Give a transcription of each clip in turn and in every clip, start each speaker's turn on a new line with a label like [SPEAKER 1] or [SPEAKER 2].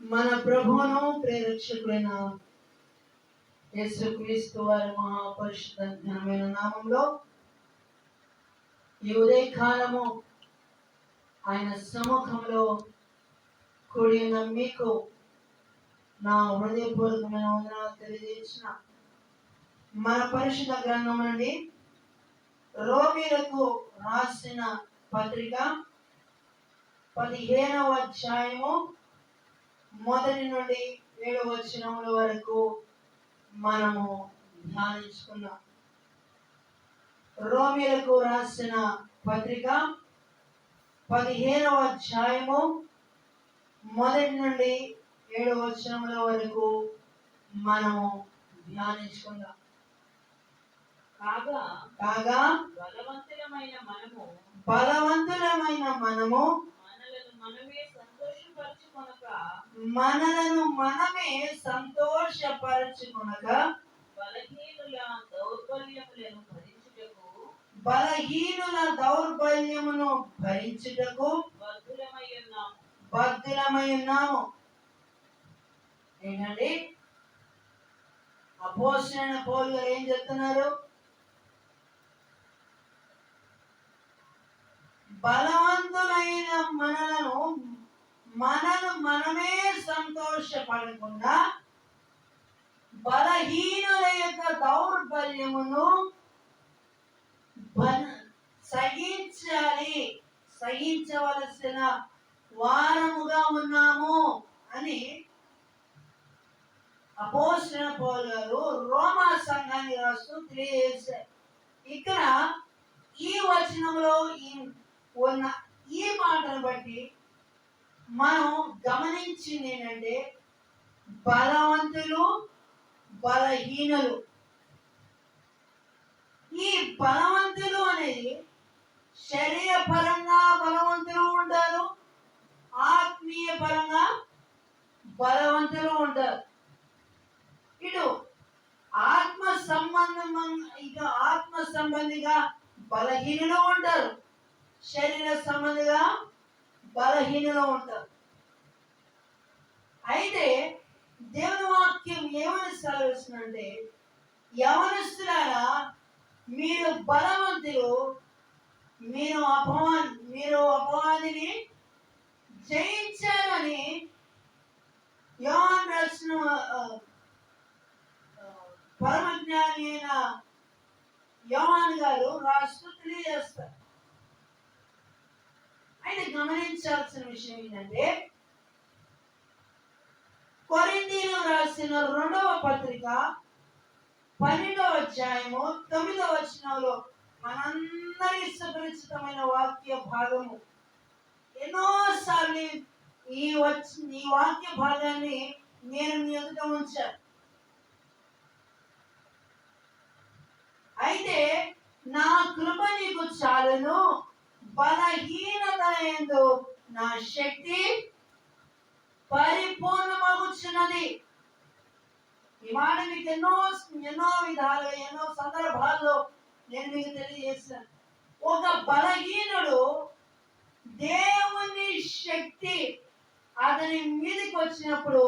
[SPEAKER 1] మన ప్రభువును ప్రేరక్షకులైన యేసుక్రీస్తు వారి మహాపరిషత్ ఘనమైన నామంలో ఈ ఉదయకాలము ఆయన సముఖంలో కూడిన మీకు నా హృదయపూర్వకమైన వందనాలు తెలియజేసిన మన పరిశుద్ధ గ్రంథం నుండి రోమిలకు రాసిన పత్రిక పదిహేనవ అధ్యాయము మొదటి నుండి ఏడవ వచనముల వరకు మనము ధ్యానించుకుందాం. రోమిలకు రాసిన పత్రిక పదిహేనవ అధ్యాయము మొదటి నుండి ఏడవ వచనముల వరకు మనము ధ్యానించుకుందాం.
[SPEAKER 2] కాగా
[SPEAKER 1] కాగా
[SPEAKER 2] బలవంతులమైన మనము
[SPEAKER 1] బలవంతులమైన మనము
[SPEAKER 2] మనలను మనమే సంతోషపరచుకొనక బలహీనుల దౌర్బల్యములను భరించుటకు
[SPEAKER 1] బలహీనుల దౌర్బల్యమును భరించుటకు
[SPEAKER 2] బద్ధులమై ఉన్నాము
[SPEAKER 1] బద్ధులమై ఉన్నాము ఏంటండి? అపోసిన పౌలు గారు ఏం చెప్తున్నారు? బలవంతులైన మనలను మనను మనమే సంతోషపడకుండా బలహీనుల యొక్క దౌర్బల్యమును సహించాలి. సహించవలసిన వారముగా ఉన్నాము అని అపోసిన పౌలు రోమా సంఘాన్ని రాస్తూ తెలియజేశారు. ఇక్కడ ఈ వచనంలో ఈ ఉన్న ఈ మాటను బట్టి మనం గమనించింది ఏంటంటే బలవంతులు బలహీనలు. ఈ బలవంతులు అనేది శరీర పరంగా బలవంతులు ఉంటారు ఆత్మీయ పరంగా బలవంతులు ఉంటారు. ఇటు ఆత్మ సంబంధం ఇక ఆత్మ సంబంధిగా బలహీనులు ఉంటారు. శరీర సంబంధిగా బలహీనులు ఉంటారు. అయితే దేవుని వాక్యం ఏమని సెలవిస్తుందంటే యవనస్తులారా మీరు బలవంతులు మీరు అపవాన్ మీరు అపవాదిని జయించారని యోహాన్ రాసిన పరమజ్ఞాని అయిన యోహాన్ గారు రాస్తూ తెలియజేస్తారు. అయితే గమనించాల్సిన విషయం ఏంటంటే కొరిందీలు రాసిన రెండవ పత్రిక పన్నెండవ అధ్యాయము తొమ్మిదవ వచనంలో మనందరి సుపరిచితమైన వాక్య భాగము. ఎన్నోసార్లు ఈ వచ్చ ఈ వాక్య భాగాన్ని నేను మీ ఎదుట ఉంచాను అయితే నా కృప నీకు చాలను. బలహీనత ఎందు నా శక్తి పరిపూర్ణమగుచున్నది. ఈ మాట మీకు ఎన్నో ఎన్నో విధాలుగా ఎన్నో సందర్భాల్లో నేను మీకు తెలియజేస్తాను ఒక బలహీనుడు దేవుని శక్తి అతని మీదకి వచ్చినప్పుడు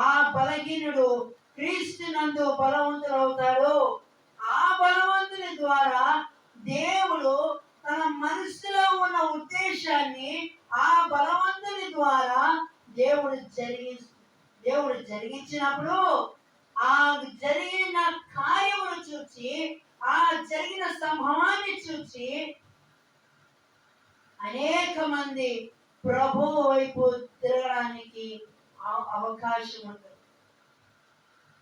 [SPEAKER 1] ఆ బలహీనుడు క్రీస్తు నందు బలవంతుడు అవుతాడు ఆ బలవంతుని ద్వారా దేవుడు తన మనసులో ఉన్న ఉద్దేశాన్ని ఆ బలవంతుని ద్వారా దేవుడు జరిగి దేవుడు జరిగించినప్పుడు ఆ జరిగిన కార్యమును చూచి ఆ జరిగిన సంభవాన్ని చూచి అనేక మంది ప్రభు వైపు తిరగడానికి అవ- అవకాశం ఉంటుంది.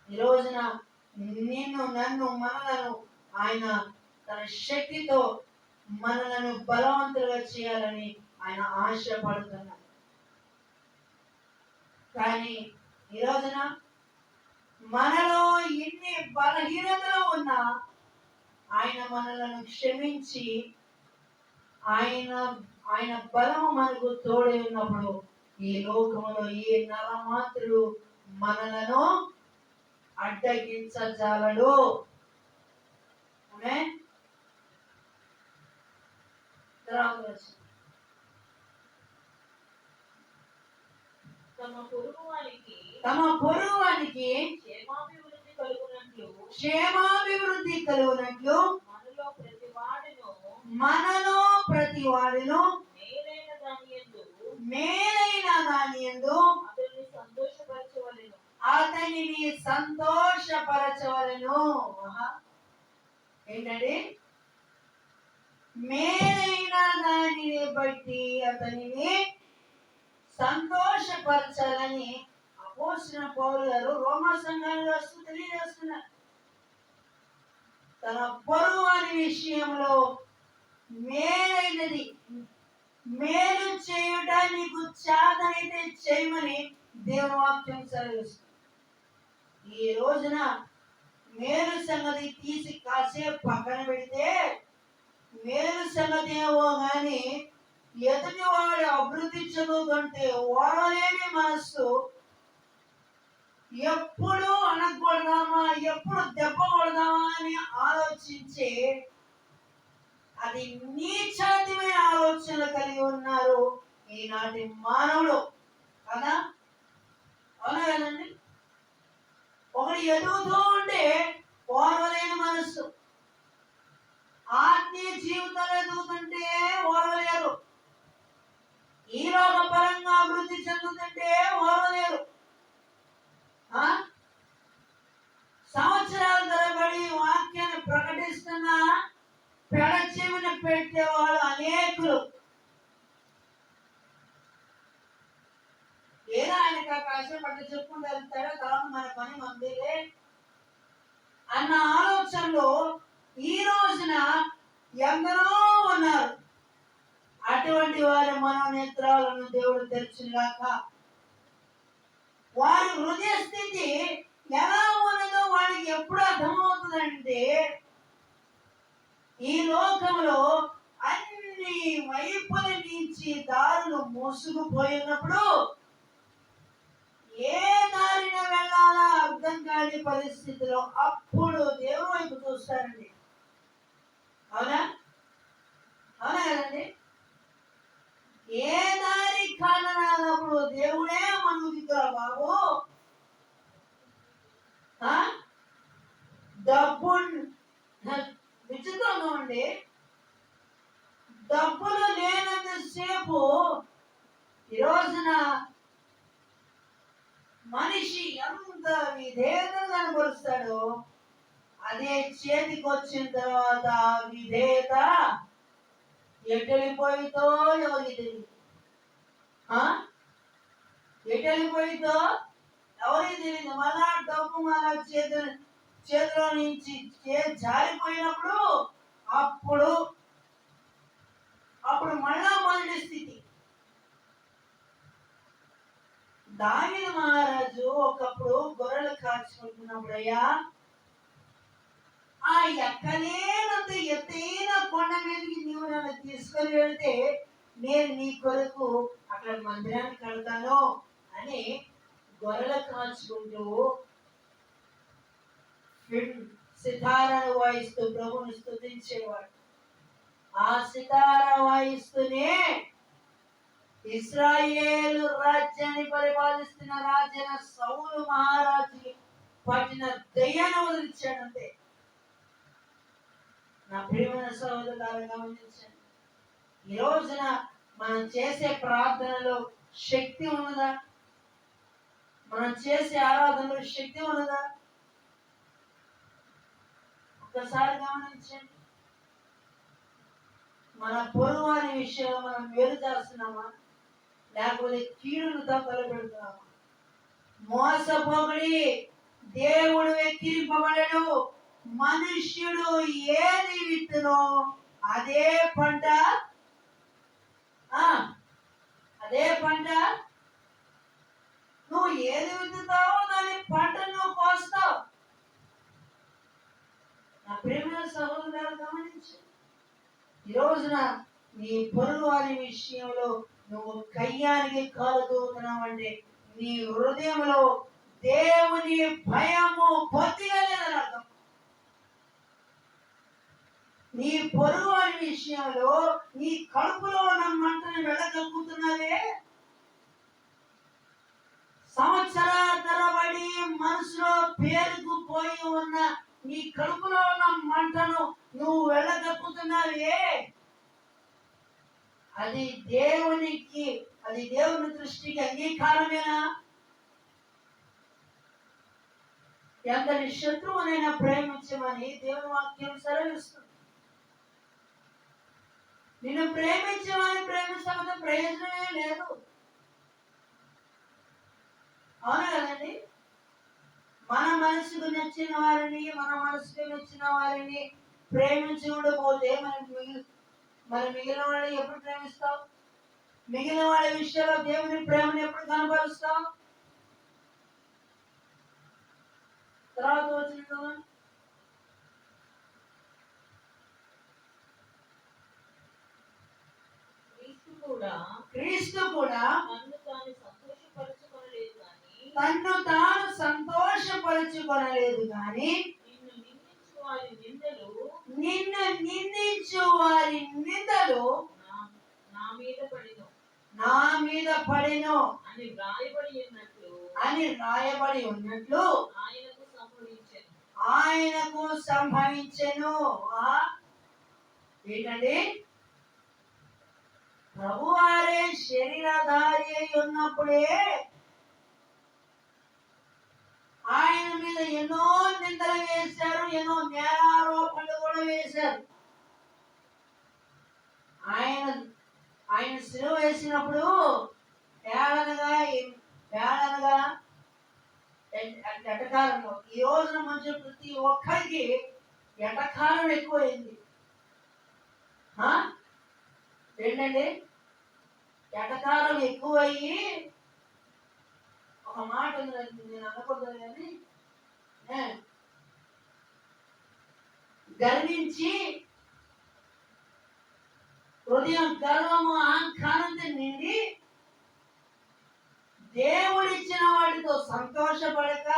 [SPEAKER 1] ఈ రోజున నిన్ను నన్ను మనలను ఆయన తన శక్తితో మనలను బలవంతులుగా చేయాలని ఆయన ఆశపడుతున్నాడు కానీ ఈ రోజున మనలో ఎన్ని బలహీనతలు ఉన్నా ఆయన మనలను క్షమించి ఆయన ఆయన బలము మనకు తోడే ఉన్నప్పుడు ఈ లోకములో ఏ నరమాత్రుడు మనలను అడ్డగించజాలడు ఆమె
[SPEAKER 2] తమ పొరుగు వారికి
[SPEAKER 1] తమ పొరుగువానికి
[SPEAKER 2] క్షేమాభివృద్ధి కలుగునట్లు
[SPEAKER 1] క్షేమాభివృద్ధి కలుగునట్లు
[SPEAKER 2] మనలో ప్రతి వాడును
[SPEAKER 1] మనలో ప్రతి వాడును
[SPEAKER 2] మేలైన దాని ఎందు
[SPEAKER 1] మేలైన దాని ఎందు
[SPEAKER 2] అతన్ని సంతోషపరచవలను
[SPEAKER 1] అతనిని సంతోషపరచవలను ఆహా. ఏంటండి మేలైన దానిని బట్టి అతనిని సంతోషపరచాలని అపోసిన పౌరు గారు రోమా సంఘాలు వస్తూ తెలియజేస్తున్నారు తన పొరుగు అనే విషయంలో మేలైనది. మేలు చేయుట నీకు చేతనైతే చేయమని దేవవాక్యం సెలవిస్తుంది. ఈ రోజున మేలు సంగతి తీసి కాసేపు పక్కన పెడితే మేలు సంగతి కానీ గాని ఎదుటి వాడు అభివృద్ధి చెందుతుంటే ఓడలేని మనస్సు ఎప్పుడు అనకూడదామా ఎప్పుడు దెబ్బ కొడదామా అని ఆలోచించే అది నీచమైన ఆలోచనలు కలిగి ఉన్నారు ఈనాటి మానవుడు కదా? అవునా కదండి? ఒకడు ఎదుగుతూ ఉంటే ఓర్వలేని మనస్సు ఆత్మీయ జీవితంలో ఎదుగుతుంటే ఓర్వలేరు ఈ లోక పరంగా అభివృద్ధి చెందుతుంటే ఓర్వలేరు ఆ? సంవత్సరాల తరబడి వాక్యాన్ని ప్రకటిస్తున్న పెడ చెవిన పెట్టేవాళ్ళు అనేకులు ఏదో ఆయనకు ఆ కాశం పట్ల చెప్పుకుంటూ వెళ్తాడో తర్వాత మన పని మందిలే అన్న ఆలోచనలో ఈ రోజున ఎందరో ఉన్నారు. అటువంటి వారి మనోనేత్రాలను దేవుడు తెరిచినాక వారి హృదయ స్థితి ఎలా ఉన్నదో వాడికి ఎప్పుడు అర్థమవుతుందంటే ఈ లోకంలో అన్ని వైపుల నుంచి దారులు మూసుకుపోయినప్పుడు ఏ దారిన వెళ్ళాలా అర్థం కాని పరిస్థితిలో అప్పుడు దేవుడు వైపు చూస్తారండి అవునా? అవునా కదండి? ఏ దారి కానరానప్పుడు దేవుడే మనకు బాబు. ఆ? డబ్బు విచిత్రంగా ఉండి డబ్బులు లేనంతసేపు ఈ రోజున మనిషి ఎంత విధేయత కనపరుస్తాడో? అదే చేతికి వచ్చిన తర్వాత ఆ విధేయత ఎటెళ్ళిపోయితో ఎవరికి తెలియదు ఆ? ఎటెళ్ళిపోయితో ఎవరికి తెలియదు మళ్ళా డబ్బు మళ్ళా చేతులు చేతిలో నుంచి జారిపోయినప్పుడు అప్పుడు అప్పుడు మళ్ళా మొదటి స్థితి. దావిద మహారాజు ఒకప్పుడు గొర్రెలు కాచుకుంటున్నప్పుడు అయ్యా ఆ ఎక్కలేనంత ఎత్తైన కొండ మీదకి నీవు నన్ను తీసుకొని వెళ్తే నేను నీ కొరకు అక్కడ మందిరాన్ని కడతాను అని గొర్రెలు కాచుకుంటూ ఫిన్- సితారాను వాయిస్తూ ప్రభుని స్థుతించేవాడు ఆ సితార వాయిస్తూనే ఇస్రాయేలు రాజ్యాన్ని పరిపాలిస్తున్న రాజైన సౌలు మహారాజుకి పట్టిన దయ్యాన్ని వదిలించాడంతే నా ప్రియమైన సహోదరులు ఈ రోజున మనం చేసే ప్రార్థనలో శక్తి ఉన్నదా? మనం చేసే ఆరాధనలో శక్తి ఉన్నదా? ఒక్కసారి గమనించండి. మన పొరుగు అనే విషయంలో మనం వేరు చేస్తున్నామా? లేకపోతే కీడును తప్పలు పెడుతున్నామా? మోసపోకడి దేవుడు వెక్కిరింపబడడు. మనుష్యుడు ఏది విత్తునో అదే పంట. ఆ, అదే పంట. నువ్వు ఏది విత్తుతావో దాని పంట నువ్వు కోస్తావు. నా ప్రేమ సహోదరులు గమనించు. ఈ రోజున నీ పొరుగు వారి విషయంలో నువ్వు కయ్యానికి కాలుతున్నావు అంటే నీ హృదయంలో దేవుని భయము బొత్తిగా లేదని అర్థం నీ పొరుగువారి విషయంలో నీ కడుపులో ఉన్న మంటని వెళ్ళగలుగుతున్నావే? సంవత్సరాల తరబడి మనసులో పేరుకుపోయి ఉన్న నీ కడుపులో ఉన్న మంటను నువ్వు వెళ్ళగలుగుతున్నావే? అది దేవునికి అది దేవుని దృష్టికి అంగీకారమేనా? ఎంతటి శత్రువునైనా ప్రేమించమని దేవుని వాక్యం సెలవిస్తుంది. నిన్ను ప్రేమించమని ప్రేమిస్తామంటే ప్రయోజనమే లేదు. అవును కదండి? మన మనసుకు నచ్చిన వారిని మన మనసుకు నచ్చిన వారిని ప్రేమించి ఉండకపోతే మనకి మిగిలి మరి మిగిలిన వాళ్ళని ఎప్పుడు ప్రేమిస్తాం మిగిలిన వాళ్ళ విషయంలో దేవుని ప్రేమను ఎప్పుడు కనపరుస్తాం తర్వాత వచ్చిన
[SPEAKER 2] క్రీస్తు కూడా
[SPEAKER 1] క్రీస్తు కూడా తన్ను తాను సంతోషపరచుకొనలేదు కానీ
[SPEAKER 2] నిన్ను నిందించు వారి నిందలు నా మీద పడిను
[SPEAKER 1] నా మీద పడెను
[SPEAKER 2] అని వ్రాయబడి ఉన్నట్లు
[SPEAKER 1] అని రాయబడి ఉన్నట్లు
[SPEAKER 2] ఆయనకు సంభవించెను.
[SPEAKER 1] ఆయనకు సంభవించెను? ఏంటండి? ప్రభువారే శరీరధారి అయి ఉన్నప్పుడే ఆయన మీద ఎన్నో నిందలు వేశారు ఎన్నో నేరారోపణలు కూడా వేశారు. ఆయన ఆయన సిలువ వేసినప్పుడు ఏడనగా ఏడనగా ఎటకాలంలో ఈ రోజున మంచి ప్రతి ఒక్కరికి ఎటకారం ఎక్కువైంది. ఏంటండి? ఎటకారం ఎక్కువయ్యి ఒక మాట నేను అనకూడదు కానీ గర్వించి హృదయం గర్వము అహంకారంతో నిండి దేవుడిచ్చిన వాటితో సంతోషపడక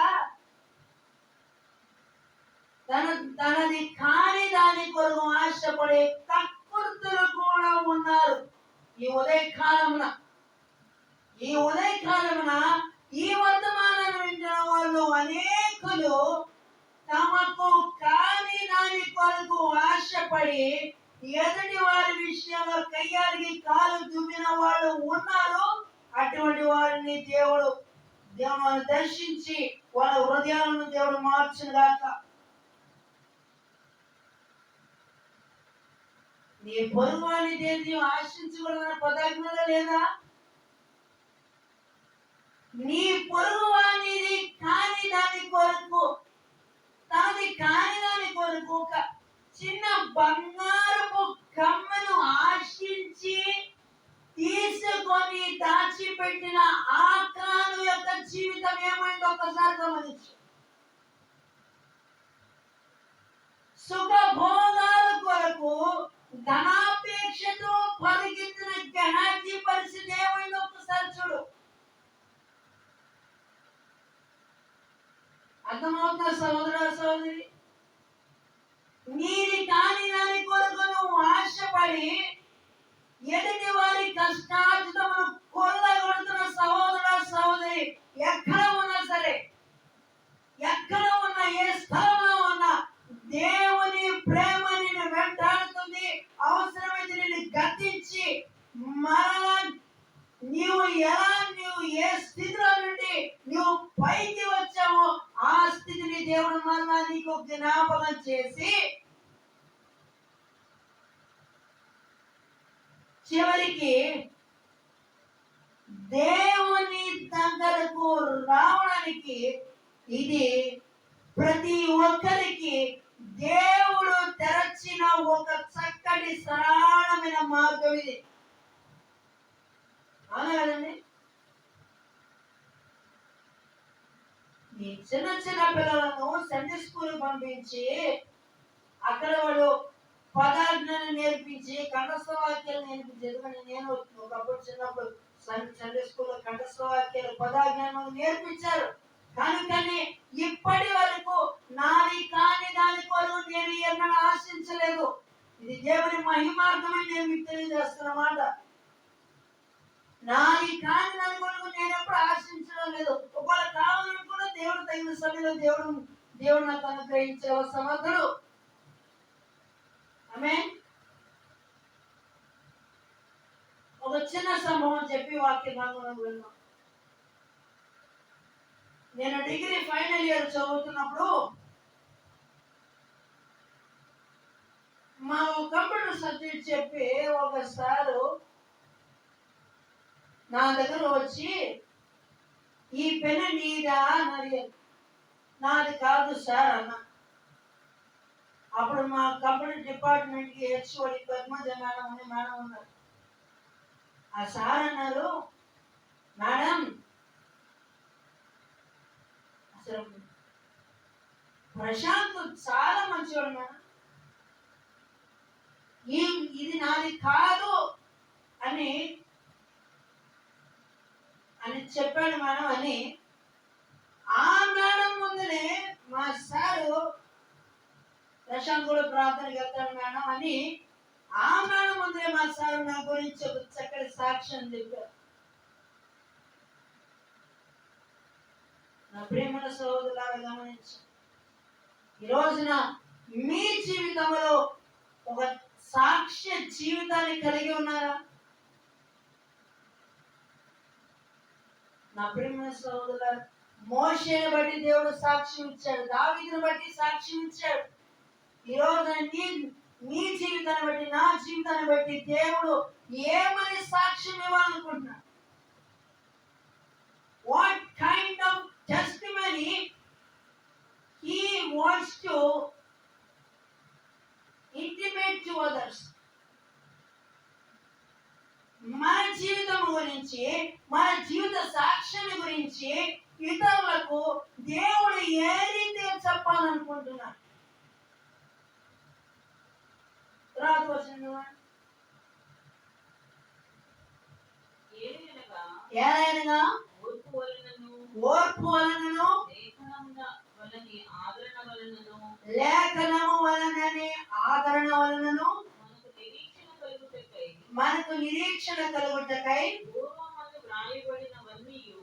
[SPEAKER 1] తన తనది కాని దాని కొరకు ఆశపడే కక్కుర్తులు కూడా ఉన్నారు ఈ ఉదయకాలమున ఈ ఉదయకాలమున ఈ వర్తమానాన్ని వింటున్న వాళ్ళు అనేకులు తమకు కాని దాని కొరకు ఆశపడి ఎదుటి వారి విషయంలో కయ్యాలికి కాలు దుమ్మిన వాళ్ళు ఉన్నారు అటువంటి వారిని దేవుడు దేవుడు దర్శించి వాళ్ళ హృదయాలను దేవుడు మార్చుగాక నీ పొరుగు వారిని దేన్ని ఆశించకూడదన్న పదాజ్ఞలో లేదా? నీ పొరుగు కాని దాని కొరకు తనది కాని దాని కొరకు ఒక చిన్న బంగారపు కమ్మను ఆశించి తీసుకొని దాచిపెట్టిన ఆ కాను యొక్క జీవితం ఏమైందో ఒకసారి గమనించు. సుఖభోగాల కొరకు ధనాపేక్షతో పరిగెత్తిన గహాజీ పరిస్థితి ఏమైందో ఒకసారి చూడు. అర్థమవుతున్న సోదర సోదరి నీది కాని దాని కొరకు నువ్వు ఆశపడి ఎదుటి వారి కష్టార్జితమును కొల్లగొడుతున్న సహోదర సహోదరి ఎక్కడ ఉన్నా సరే ఎక్కడ ఉన్నా ఏ స్థలంలో ఉన్నా దేవుని ప్రేమ నిన్ను వెంటాడుతుంది అవసరమైతే నిన్ను గద్దించి మరలా నీవు ఎలా నీవు ఏ స్థితిలో నుండి నువ్వు పైకి వచ్చావో ఆ స్థితిని దేవుడు మరలా నీకు జ్ఞాపకం చేసి చివరికి దేవుని దగ్గరకు రావడానికి ఇది ప్రతి ఒక్కరికి దేవుడు తెరచిన ఒక చక్కటి సరళమైన మార్గం ఇది అవునా కదండి ఈ చిన్న చిన్న పిల్లలను సండే స్కూల్ పంపించి అక్కడ వాళ్ళు పదాజ్ఞానం నేర్పించి కంఠస్థవాక్యాలు నేర్పించి. ఎందుకంటే నేను ఒకప్పుడు చిన్నప్పుడు సండే స్కూల్లో కంఠస్థవాక్యాలు పదార్థాన్ని పదాజ్ఞానం నేర్పించారు. కానీ ఇప్పటి వరకు నాది కాని దాని కొరకు నేను ఎన్నడూ ఆశించలేదు. ఇది దేవుని మహిమార్థమని నేను మీకు తెలియజేస్తున్నమాట నాది కాని దాని కొరకు నేను ఎప్పుడు ఆశించడం లేదు. ఒకవేళ కావాలనుకో దేవుడు తగిన సమయంలో దేవుడు దేవుడు నాకు అనుగ్రహించే సమర్థుడు. ఆమె ఒక చిన్న సంభవం చెప్పి వాక్య భాగంలో విన్నాం. నేను డిగ్రీ ఫైనల్ ఇయర్ చదువుతున్నప్పుడు మా కంప్యూటర్ సబ్జెక్ట్ చెప్పి ఒక సారు నా దగ్గర వచ్చి ఈ పెన్ నీదా అని నాది కాదు సార్ అన్న. అప్పుడు మా కంపెనీ డిపార్ట్మెంట్కి హెచ్ఓడి పద్మజ మేడం అని మేడం ఉన్నారు. ఆ సార్ అన్నారు మేడం అసలు ప్రశాంత్ చాలా మంచివాడు మేడం. ఏం ఇది నాది కాదు అని అని చెప్పాడు మేడం అని ఆ మేడం ముందునే మా సారు ప్రశాంత్ కూడా ప్రార్థనకి వెళ్తాడు మేడం అని ఆ మేడం మా సార్ నా గురించి ఒక చక్కటి సాక్ష్యం చెప్పారు. నా ప్రేమల సోదరులాగా గమనించు ఈ రోజున మీ జీవితంలో ఒక సాక్ష్య జీవితాన్ని కలిగి ఉన్నారా? నా ప్రేమ సహోదరులారా మోషేని బట్టి దేవుడు సాక్ష్యం ఇచ్చాడు దావీదుని బట్టి సాక్ష్యం ఇచ్చాడు ఈరోజు నీ నీ జీవితాన్ని బట్టి నా జీవితాన్ని బట్టి దేవుడు ఏమని సాక్ష్యం ఇవ్వాలనుకుంటున్నాడు what kind of testimony he wants to intimate to others మన జీవితం గురించి మన గురించి ఇతరులకు దేవుడు ఏ రీతిగా చెప్పాలనుకుంటున్నాడు వచ్చిన
[SPEAKER 2] ఏలయనగా
[SPEAKER 1] ఏదైనా
[SPEAKER 2] ఓర్పు వలనను
[SPEAKER 1] లేఖనము వలనని ఆదరణ వలనను
[SPEAKER 2] మనకు నిరీక్షణ కలుగుటకై
[SPEAKER 1] మనకు నిరీక్షణ కలుగుటకై
[SPEAKER 2] పూర్వమందు వ్రాయబడినవన్నీయు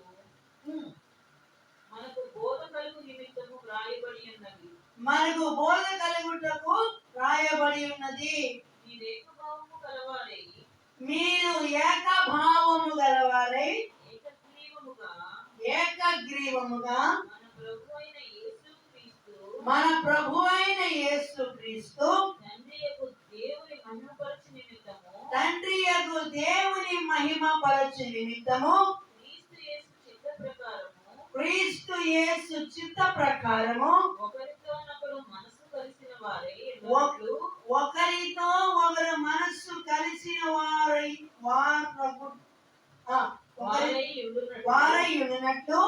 [SPEAKER 2] మనకు బోధ కలుగు నిమిత్తము వ్రాయబడి ఉన్నవి
[SPEAKER 1] మనకు బోధ కలుగుటకు రాయబడి ఉన్నది.
[SPEAKER 2] ఈ రేఖభావము కలవారై
[SPEAKER 1] మీరు ఏకభావము గలవారై
[SPEAKER 2] ఏకగ్రీవముగా
[SPEAKER 1] ఏకగ్రీవముగా
[SPEAKER 2] మన ప్రభు అయిన యేసు క్రీస్తు
[SPEAKER 1] మన ప్రభు అయిన యేసు క్రీస్తు
[SPEAKER 2] తండ్రి యొక్క దేవుని మహిమపరచు నిమిత్తము
[SPEAKER 1] తండ్రి యొక్క దేవుని మహిమ పరచు నిమిత్తము
[SPEAKER 2] క్రీస్తు యేసు చిత్త ప్రకారము
[SPEAKER 1] ఒకరితో ఒకరు మనస్సు కలిసిన వారై వారు ఆ, ఒకరి
[SPEAKER 2] వారై ఉండునట్లు
[SPEAKER 1] వారై ఉన్నట్టు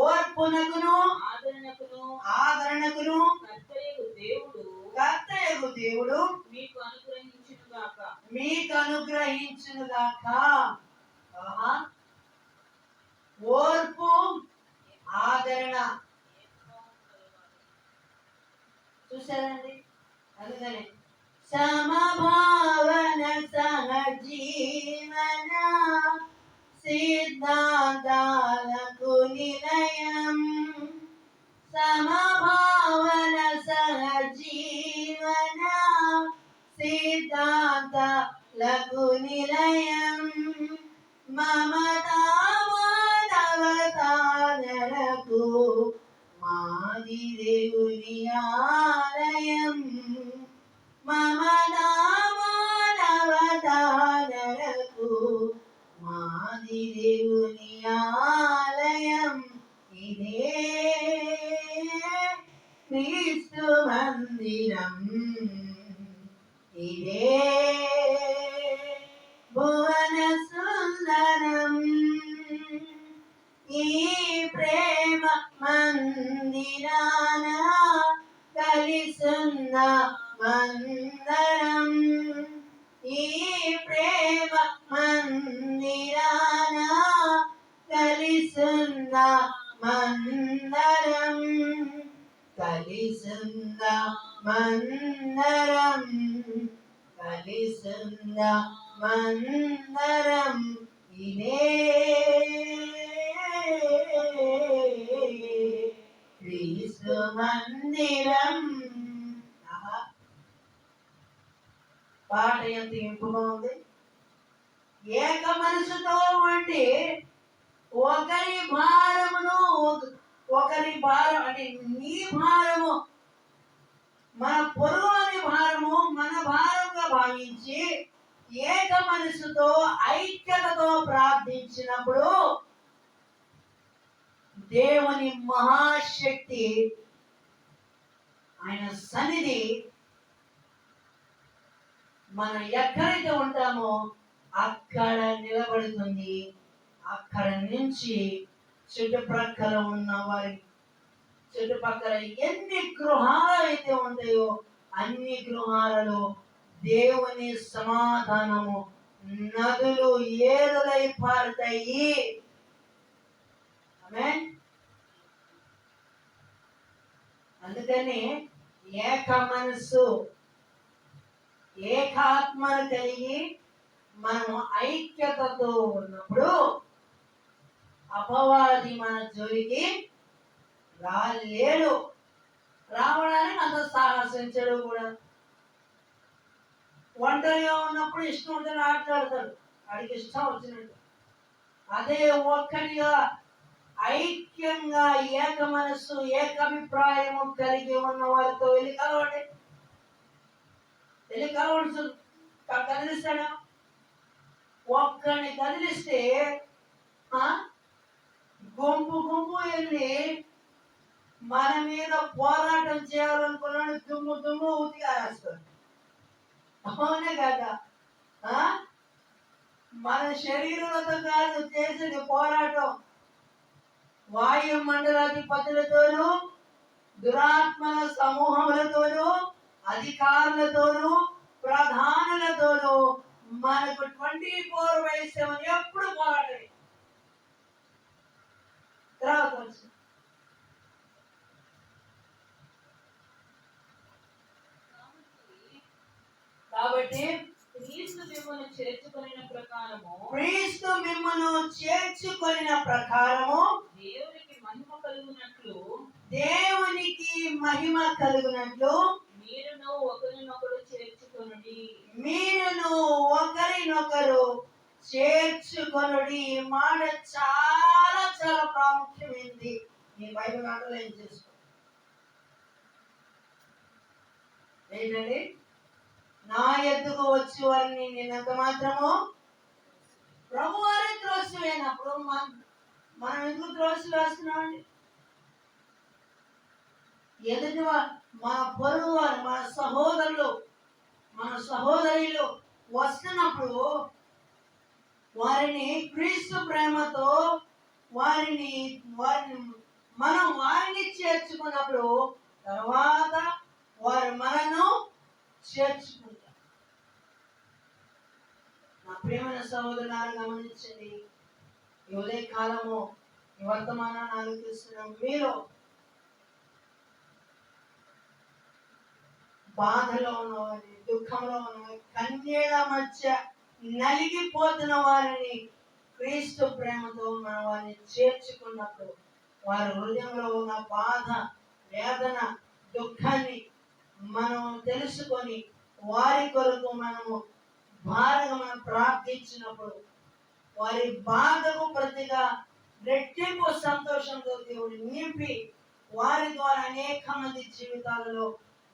[SPEAKER 2] ఓర్పునకును ఆదరణకును
[SPEAKER 1] కర్తయగు దేవుడు
[SPEAKER 2] మీకు అనుగ్రహించును గాక
[SPEAKER 1] మీకు అనుగ్రహించునుగాక ఆహా. మందిరం ఇదే పాట ఎంత ఇంపుగా ఉంది? ఏక మనసుతో ఉండి ఒకరి భారమును ఒకరి భారం అంటే నీ భారము మన పొరుగుని భారము మన భారంగా భావించి ఏక మనసుతో ఐక్యతతో ప్రార్థించినప్పుడు దేవుని మహాశక్తి ఆయన సన్నిధి మనం ఎక్కడైతే ఉంటామో అక్కడ నిలబడుతుంది. అక్కడ నుంచి చుట్టుప్రక్కల ఉన్న వారి చుట్టుపక్కల ఎన్ని గృహాలు అయితే ఉంటాయో అన్ని గృహాలలో దేవుని సమాధానము నదులు ఏరులై పారుతాయి. అందుకని ఏక మనస్సు ఏకాత్మను కలిగి మనం ఐక్యతతో ఉన్నప్పుడు అపవాది మన జోలికి రాలేడు. రావడానికి అంత సాహసించడు కూడా. ఒంటరిగా ఉన్నప్పుడు ఇష్టం ఉంటే ఆటలాడతాడు వాడికి ఇష్టం వచ్చినట్టు. అదే ఒక్కడిగా ఐక్యంగా ఏక మనస్సు ఏకాభిప్రాయము కలిగి ఉన్న వారితో వెళ్ళి కలవండి. వెళ్ళి కలవండి కదిలిస్తాడా? ఒక్కడిని కదిలిస్తే గుంపు గుంపు వెళ్ళి మన మీద పోరాటం చేయాలనుకున్నాడు దుమ్ము దుమ్ము ఉతికారేస్తాడు అవునే కదా? మన శరీరాలతో కాదు చేసేది పోరాటం. వాయు మండలాధిపతులతోనూ దురాత్మల సమూహములతోనూ అధికారులతోనూ ప్రధానులతోనూ మనకు ట్వంటీ ఫోర్ బై సెవెన్ ఎప్పుడు పోరాటమే. తర్వాత కాబట్టి
[SPEAKER 2] క్రీస్తు మిమ్మల్ని చేర్చుకున్న ప్రకారము
[SPEAKER 1] క్రీస్తు మిమ్మను చేర్చుకొనిన ప్రకారము
[SPEAKER 2] దేవునికి మహిమ కలుగునట్లు
[SPEAKER 1] దేవునికి మహిమ కలుగునట్లు
[SPEAKER 2] చేర్చుకొనుడి
[SPEAKER 1] ఈ మాట చాలా చాలా ప్రాముఖ్యమైంది మీ బైబిల్ ఏం చేసుకో ఏంటండి నా ఎద్దుకు వచ్చి వారిని నిన్నంత మాత్రము? ప్రభు వారే త్రోసి మన మనం ఎందుకు త్రోసి వేస్తున్నామండి ఎదుటి మన పొరుగు వారు మన సహోదరులు మన సహోదరులు వస్తున్నప్పుడు వారిని క్రీస్తు ప్రేమతో వారిని వారిని మనం వారిని చేర్చుకున్నప్పుడు తర్వాత వారు మనను చేర్చుకుంటారు. నా ప్రేమైన సహోదరులను గమనించండి. ఈ ఉదయ కాలము ఈ వర్తమానాన్ని ఆలోచిస్తున్న మీరు బాధలో ఉన్నవారి దుఃఖంలో ఉన్నవారి కన్యల మధ్య నలిగిపోతున్న వారిని క్రీస్తు ప్రేమతో మన వారిని చేర్చుకున్నప్పుడు వారి హృదయంలో ఉన్న బాధ వేదన దుఃఖాన్ని మనం తెలుసుకొని వారి కొరకు మనము భారంగా మనం ప్రార్థించినప్పుడు వారి బాధకు ప్రతిగా రెట్టింపు సంతోషంతో దేవుడు నింపి వారి ద్వారా అనేక మంది జీవితాలలో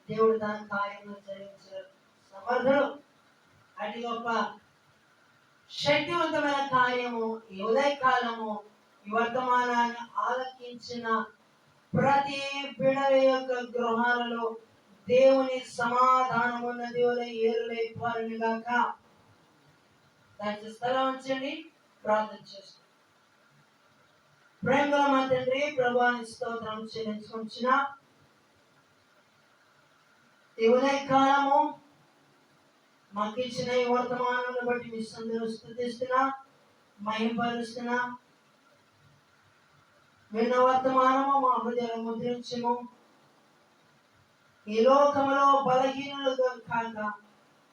[SPEAKER 1] దేవుడు దాని కార్యము జరిగించారు. సమర్థుడు అటు గొప్ప శక్తివంతమైన కార్యము ఈ ఉదయకాలము ఈ వర్తమానాన్ని ఆలకించిన ప్రతి బిడల యొక్క గృహాలలో దేవుని సమాధానమున్న దేవుని ఏరులై గాక. దానికి స్థలం ఉంచండి ప్రార్థన చేస్తాం. ప్రేమగల మా తండ్రి ప్రభాని స్తోత్రం చెల్లించుకుంటున్నా ఈ ఉదయకాలము మాకు ఇచ్చిన ఈ వర్తమానాన్ని బట్టి మీ సందరూ స్థుతిస్తున్నా మహింపరుస్తున్నా. విన్న వర్తమానము మా హృదయం ముద్రించము ఈ లోకములో బలహీనులుగా కాక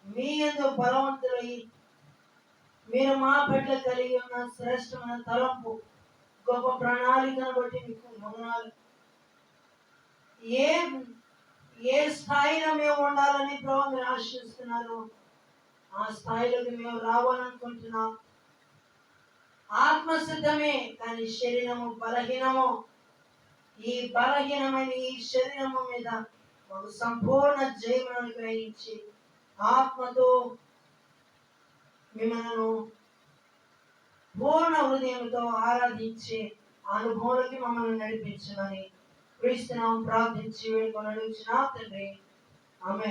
[SPEAKER 1] మీ ఎందు బలవంతులై మీరు మా పట్ల కలిగి ఉన్న శ్రేష్టమైన తలంపు గొప్ప ప్రణాళికను బట్టి మీకు వందనాలు. ఏ ఏ స్థాయిలో మేము ఉండాలని ప్రభు మీరు ఆశిస్తున్నారు? ఆ స్థాయిలోకి మేము రావాలనుకుంటున్నాం. ఆత్మసిద్ధమే కానీ శరీరము బలహీనము. ఈ బలహీనమైన ఈ శరీరము మీద మాకు సంపూర్ణ జయమును అనుగ్రహించి ఆత్మతో మిమ్మల్ని పూర్ణ హృదయంతో ఆరాధించి అనుభవంలోకి మమ్మల్ని నడిపించమని క్రీస్తునామం ప్రార్థించి వేడుకొని అడుగుచున్నా తండ్రి. ఆమె